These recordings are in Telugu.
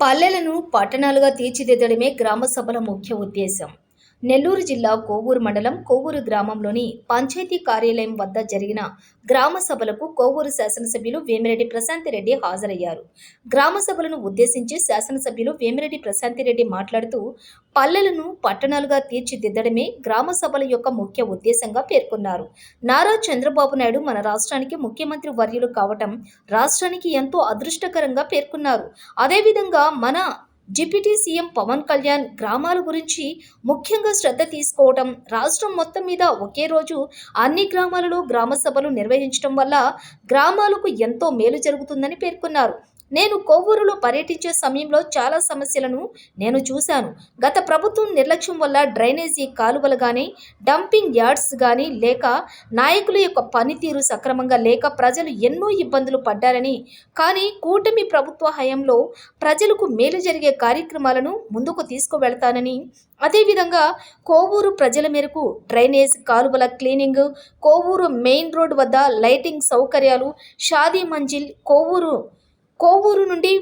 పల్లెలను పట్టణాలుగా తీర్చిదిద్దడమే గ్రామ సభల ముఖ్య ఉద్దేశం. నెల్లూరు జిల్లా కోవూరు మండలం కోవూరు గ్రామంలోని పంచాయతీ కార్యాలయం వద్ద జరిగిన గ్రామ సభలకు కోవూరు శాసనసభ్యులు వేమిరెడ్డి ప్రశాంతిరెడ్డి హాజరయ్యారు. గ్రామ సభలను ఉద్దేశించి శాసనసభ్యులు వేమిరెడ్డి ప్రశాంతిరెడ్డి మాట్లాడుతూ పల్లెలను పట్టణాలుగా తీర్చిదిద్దడమే గ్రామ సభల యొక్క ముఖ్య ఉద్దేశంగా పేర్కొన్నారు. నారా చంద్రబాబు నాయుడు మన రాష్ట్రానికి ముఖ్యమంత్రి వర్యులు కావటం రాష్ట్రానికి ఎంతో అదృష్టకరంగా పేర్కొన్నారు. అదేవిధంగా మన డిప్యూటీ సీఎం పవన్ కళ్యాణ్ గ్రామాల గురించి ముఖ్యంగా శ్రద్ధ తీసుకోవటం రాష్ట్రం మొత్తం మీద ఒకే రోజు అన్ని గ్రామాలలో గ్రామ సభలు నిర్వహించడం వల్ల గ్రామాలకు ఎంతో మేలు జరుగుతుందని పేర్కొన్నారు. నేను కొవ్వూరులో పర్యటించే సమయంలో చాలా సమస్యలను నేను చూశాను. గత ప్రభుత్వం నిర్లక్ష్యం వల్ల డ్రైనేజీ కాలువలు కానీ డంపింగ్ యార్డ్స్ కానీ లేక నాయకుల యొక్క పనితీరు సక్రమంగా లేక ప్రజలు ఎన్నో ఇబ్బందులు పడ్డారని కానీ కూటమి ప్రభుత్వ హయంలో ప్రజలకు మేలు జరిగే కార్యక్రమాలను ముందుకు తీసుకువెళతానని అదేవిధంగా కోవూరు ప్రజల మేరకు డ్రైనేజ్ కాలువల క్లీనింగ్ కోవూరు మెయిన్ రోడ్ వద్ద లైటింగ్ సౌకర్యాలు షాదీ మంజిల్ కోవూరు కోవూరు నుండి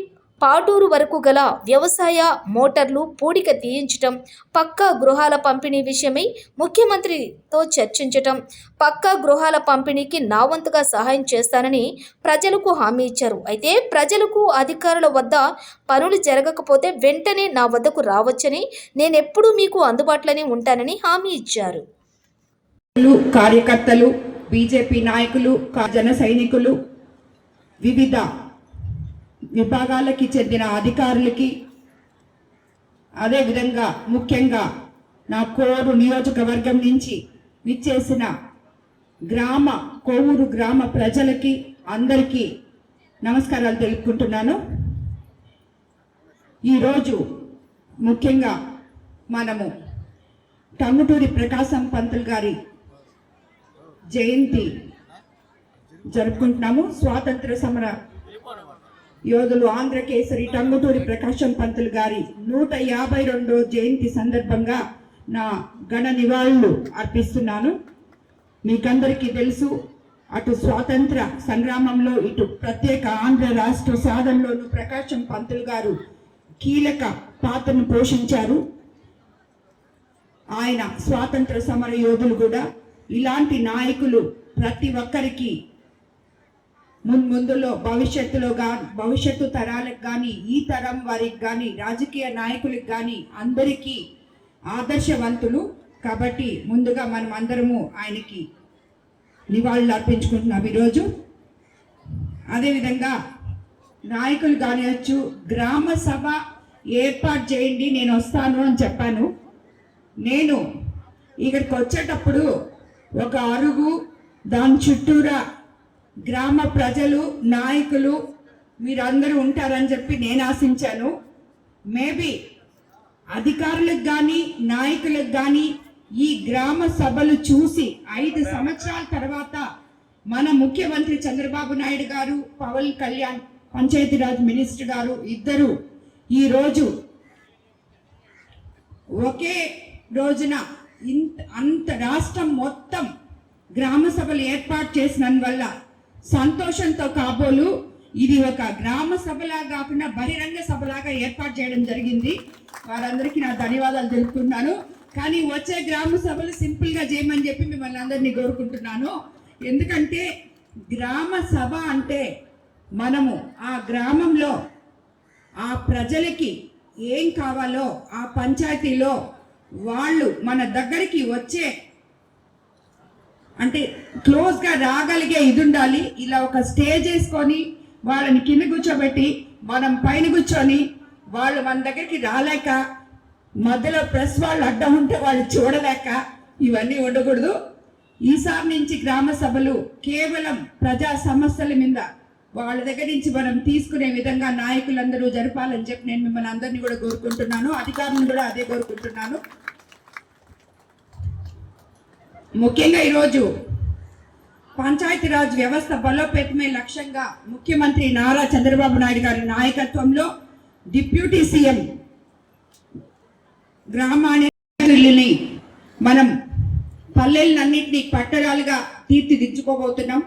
పాటూరు వరకు గల వ్యవసాయ మోటార్లు పూడిక తీయించటం పక్కా గృహాల పంపిణీ విషయమై ముఖ్యమంత్రితో చర్చించటం పక్కా గృహాల పంపిణీకి నా వంతుగా సహాయం చేస్తానని ప్రజలకు హామీ ఇచ్చారు. అయితే ప్రజలకు అధికారుల వద్ద పనులు జరగకపోతే వెంటనే నా వద్దకు రావచ్చని నేను ఎప్పుడూ మీకు అందుబాటులోనే ఉంటానని హామీ ఇచ్చారు. కార్యకర్తలు బీజేపీ నాయకులు జన సైనికులు వివిధ విభాగాలకి చెందిన అధికారులకి అదేవిధంగా ముఖ్యంగా నా కోరు నియోజకవర్గం నుంచి విచ్చేసిన గ్రామ కోవూరు గ్రామ ప్రజలకి అందరికీ నమస్కారాలు తెలుపుకుంటున్నాను. ఈరోజు ముఖ్యంగా మనము టంగుటూరి ప్రకాశం పంతులు గారి జయంతి జరుపుకుంటున్నాము. స్వాతంత్ర సమర యోధులు ఆంధ్రకేసరి టంగుటూరి ప్రకాశం పంతులు గారి నూట యాభై రెండో జయంతి సందర్భంగా నా గణ నివాళులు అర్పిస్తున్నాను. మీకందరికీ తెలుసు అటు స్వాతంత్ర సంగ్రామంలో ఇటు ప్రత్యేక ఆంధ్ర రాష్ట్ర సాధనలోనూ ప్రకాశం పంతులు గారు కీలక పాత్రను పోషించారు. ఆయన స్వాతంత్ర సమర యోధులు కూడా ఇలాంటి నాయకులు ప్రతి ఒక్కరికి మున్ముందులో భవిష్యత్తులో గా భవిష్యత్తు తరాలకు కానీ ఈ తరం వారికి కానీ రాజకీయ నాయకులకు కానీ అందరికీ ఆదర్శవంతులు కాబట్టి ముందుగా మనం అందరము ఆయనకి నివాళులు అర్పించుకుంటున్నాం ఈరోజు. అదేవిధంగా నాయకులు కానివచ్చు గ్రామ సభ ఏర్పాటు చేయండి నేను వస్తాను అని చెప్పాను. నేను ఇక్కడికి వచ్చేటప్పుడు ఒక అరుగు దాని చుట్టూరా గ్రామ ప్రజలు నాయకులు మీరందరూ ఉంటారని చెప్పి నేను ఆశించాను. మేబీ అధికారులకు కానీ నాయకులకు కానీ ఈ గ్రామ సభలు చూసి ఐదు సంవత్సరాల తర్వాత మన ముఖ్యమంత్రి చంద్రబాబు నాయుడు గారు పవన్ కళ్యాణ్ పంచాయతీరాజ్ మినిస్టర్ గారు ఇద్దరు ఈరోజు ఒకే రోజున ఇంత అంత రాష్ట్రం మొత్తం గ్రామ సభలు ఏర్పాటు చేసినందువల్ల సంతోషంతో కాబోలు. ఇది ఒక గ్రామ సభలా కాకుండా బహిరంగ సభలాగా ఏర్పాటు చేయడం జరిగింది. వారందరికీ నా ధన్యవాదాలు తెలుపుతున్నాను. కానీ వచ్చే గ్రామ సభలు సింపుల్గా చేయమని చెప్పి మిమ్మల్ని అందరినీ కోరుకుంటున్నాను. ఎందుకంటే గ్రామ సభ అంటే మనము ఆ గ్రామంలో ఆ ప్రజలకి ఏం కావాలో ఆ పంచాయతీలో వాళ్ళు మన దగ్గరికి వచ్చే అంటే క్లోజ్గా రాగలిగే ఇది ఉండాలి. ఇలా ఒక స్టేజ్ వేసుకొని వాళ్ళని కింద కూర్చోబెట్టి మనం పైన కూర్చొని వాళ్ళు మన దగ్గరికి రాలేక మధ్యలో ప్రెస్ వాళ్ళు అడ్డం ఉంటే వాళ్ళు చూడలేక ఇవన్నీ ఉండకూడదు. ఈసారి నుంచి గ్రామ సభలు కేవలం ప్రజా సమస్యల మీద వాళ్ళ దగ్గర నుంచి మనం తీసుకునే విధంగా నాయకులందరూ జరపాలని చెప్పి నేను మిమ్మల్ని అందరినీ కూడా కోరుకుంటున్నాను. అధికారులను కూడా అదే కోరుకుంటున్నాను. ముఖ్యంగా ఈరోజు పంచాయతీరాజ్ వ్యవస్థ బలోపేతమే లక్ష్యంగా ముఖ్యమంత్రి నారా చంద్రబాబు నాయుడు గారి నాయకత్వంలో డిప్యూటీ సీఎం గ్రామాన్ని మనం పల్లెలన్నింటినీ పట్టణాలుగా తీర్చిదిద్దుకోబోతున్నాం.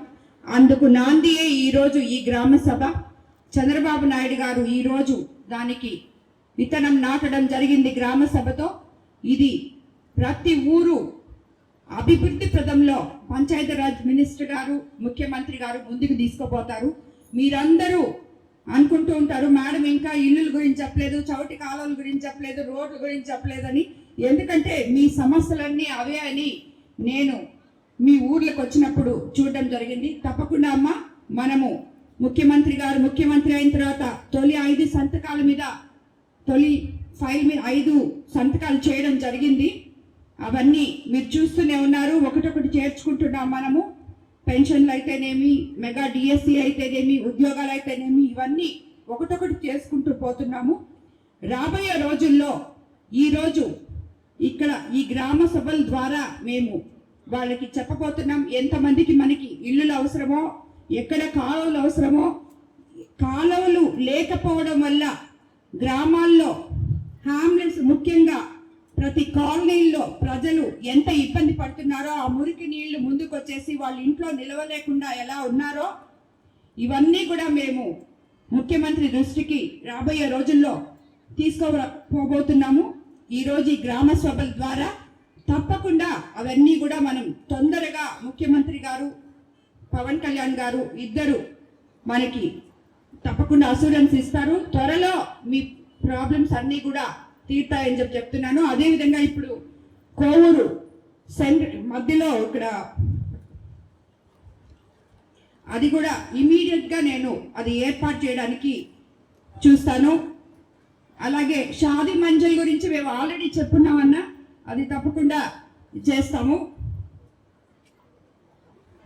అందుకు నాందియే ఈరోజు ఈ గ్రామ సభ. చంద్రబాబు నాయుడు గారు ఈరోజు దానికి విత్తనం నాటడం జరిగింది గ్రామ సభతో. ఇది ప్రతి ఊరు అభివృద్ధి పదంలో పంచాయతీరాజ్ మినిస్టర్ గారు ముఖ్యమంత్రి గారు ముందుకు తీసుకుపోతారు. మీరందరూ అనుకుంటూ ఉంటారు మేడం ఇంకా ఇల్లుల గురించి చెప్పలేదు చౌటి కాలువల గురించి చెప్పలేదు రోడ్ల గురించి చెప్పలేదని. ఎందుకంటే మీ సమస్యలన్నీ అవే అని నేను మీ ఊర్లకు వచ్చినప్పుడు చూడడం జరిగింది. తప్పకుండా అమ్మ మనము ముఖ్యమంత్రి గారు ముఖ్యమంత్రి అయిన తర్వాత తొలి ఐదు సంతకాల మీద తొలి ఫైల్ మీద ఐదు సంతకాలు చేయడం జరిగింది. అవన్నీ మీరు చూస్తూనే ఉన్నారు. ఒకటొకటి చేర్చుకుంటున్నాం మనము. పెన్షన్లు అయితేనేమి మెగా డిఎస్సి అయితేనేమి ఉద్యోగాలు అయితేనేమి ఇవన్నీ ఒకటొకటి చేసుకుంటూ పోతున్నాము. రాబోయే రోజుల్లో ఈరోజు ఇక్కడ ఈ గ్రామ సభల ద్వారా మేము వాళ్ళకి చెప్పబోతున్నాం. ఎంతమందికి మనకి ఇల్లులు అవసరమో ఎక్కడ కాలువలు అవసరమో కాలువలు లేకపోవడం వల్ల గ్రామాల్లో హామ్లెట్స్ ముఖ్యంగా ప్రతి కాలనీల్లో ప్రజలు ఎంత ఇబ్బంది పడుతున్నారో ఆ మురికి నీళ్ళు ముందుకు వచ్చేసి వాళ్ళ ఇంట్లో నిలవలేకుండా ఎలా ఉన్నారో ఇవన్నీ కూడా మేము ముఖ్యమంత్రి దృష్టికి రాబోయే రోజుల్లో తీసుకోబోతున్నాము. ఈరోజు ఈ గ్రామ సభల ద్వారా తప్పకుండా అవన్నీ కూడా మనం తొందరగా ముఖ్యమంత్రి గారు పవన్ కళ్యాణ్ గారు ఇద్దరు మనకి తప్పకుండా అసూరెన్స్ ఇస్తారు. త్వరలో మీ ప్రాబ్లమ్స్ అన్నీ కూడా తీర్థాయని చెప్పి చెప్తున్నాను. అదేవిధంగా ఇప్పుడు కోవూరు సెంటర్ మధ్యలో ఇక్కడ అది కూడా ఇమీడియట్గా నేను అది ఏర్పాటు చేయడానికి చూస్తాను. అలాగే షాది మంజల్ గురించి మేము ఆల్రెడీ చెప్పున్నామన్నా అది తప్పకుండా చేస్తాము.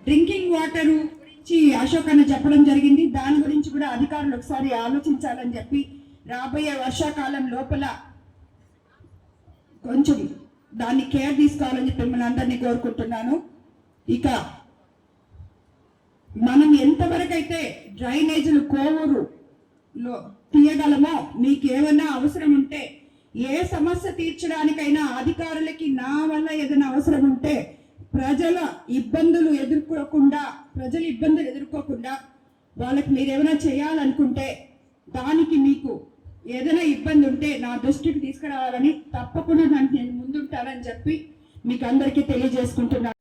డ్రింకింగ్ వాటర్ గురించి అశోక్ అన్న చెప్పడం జరిగింది. దాని గురించి కూడా అధికారులు ఒకసారి ఆలోచించాలని చెప్పి రాబోయే వర్షాకాలం లోపల కొంచెం దాన్ని కేర్ తీసుకోవాలని చెప్పి మిమ్మల్ని అందరినీ కోరుకుంటున్నాను. ఇక మనం ఎంతవరకు అయితే డ్రైనేజీలు కోవూరులో తీయగలమో మీకు ఏమైనా అవసరం ఉంటే ఏ సమస్య తీర్చడానికైనా అధికారులకి నా వల్ల ఏదైనా అవసరం ఉంటే ప్రజల ఇబ్బందులు ఎదుర్కోకుండా ప్రజల ఇబ్బందులు ఎదుర్కోకుండా వాళ్ళకి మీరు ఏమైనా చేయాలనుకుంటే దానికి మీకు ఏదైనా ఇబ్బంది ఉంటే నా దృష్టికి తీసుకురావాలని తప్పకుండా దానికి నేను ముందుంటానని చెప్పి మీకు అందరికీ తెలియజేసుకుంటున్నాను.